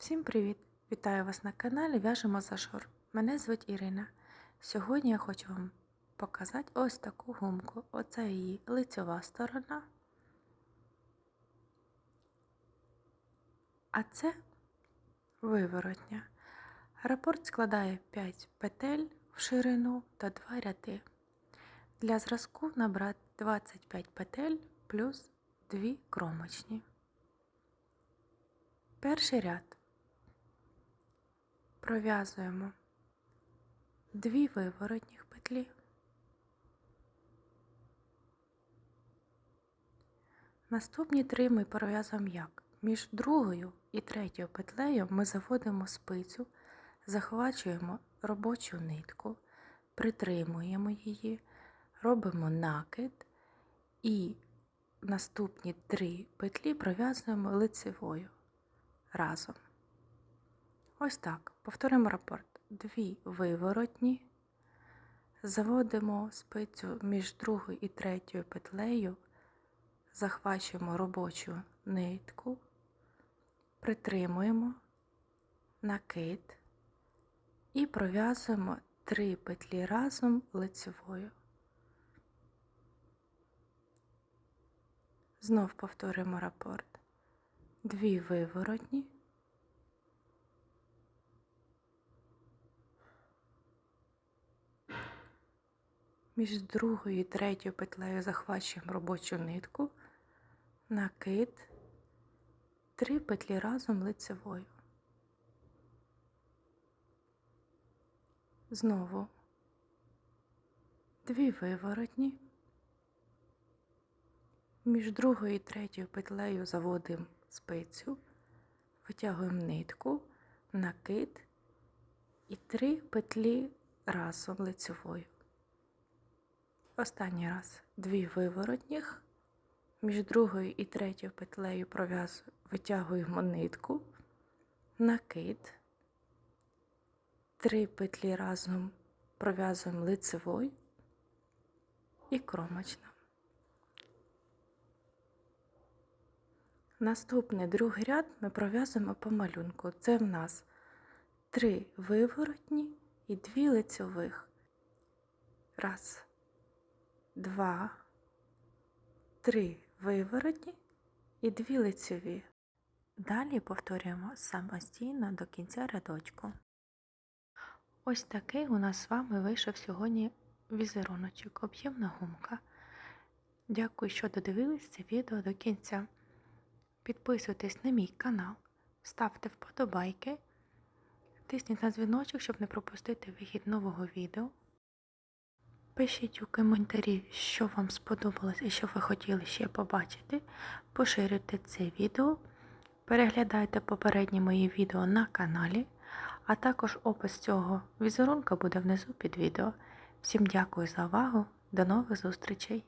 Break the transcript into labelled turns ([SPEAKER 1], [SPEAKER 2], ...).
[SPEAKER 1] Всім привіт! Вітаю вас на каналі В'яжемо Зашор. Мене звуть Ірина. Сьогодні я хочу вам показати ось таку гумку. Оце її лицьова сторона. А це виворотня. Рапорт складає 5 петель в ширину та 2 ряди. Для зразку набрати 25 петель плюс 2 кромочні. Перший ряд пров'язуємо дві виворотніх петлі, наступні три ми пров'язуємо як? Між другою і третьою петлею ми заводимо спицю, захвачуємо робочу нитку, притримуємо її, робимо накид і наступні три петлі пров'язуємо лицевою разом. Ось так. Повторимо рапорт. Дві виворотні. Заводимо спицю між другою і третьою петлею, захвачуємо робочу нитку, притримуємо накид і пров'язуємо три петлі разом лицевою. Знов повторимо рапорт. Дві виворотні. Між другою і третьою петлею захвачуємо робочу нитку, накид, три петлі разом лицевою. Знову дві виворотні. Між другою і третьою петлею заводимо спицю, витягуємо нитку, накид і три петлі разом лицевою. Останній раз дві виворотніх, між другою і третьою петлею пров'язую, витягуємо нитку, накид, три петлі разом пров'язуємо лицевою і кромочна. Наступний другий ряд ми пров'язуємо по малюнку. Це в нас три виворотні і дві лицьових. Раз два, три виворотні і дві лицеві. Далі повторюємо самостійно до кінця рядочку. Ось такий у нас з вами вийшов сьогодні візеруночок, об'ємна гумка. Дякую, що додивились це відео до кінця. Підписуйтесь на мій канал, ставте вподобайки, тисніть на дзвіночок, щоб не пропустити вихід нового відео. Пишіть у коментарі, що вам сподобалось і що ви хотіли ще побачити. Поширюйте це відео, переглядайте попередні мої відео на каналі, а також опис цього візерунка буде внизу під відео. Всім дякую за увагу, до нових зустрічей!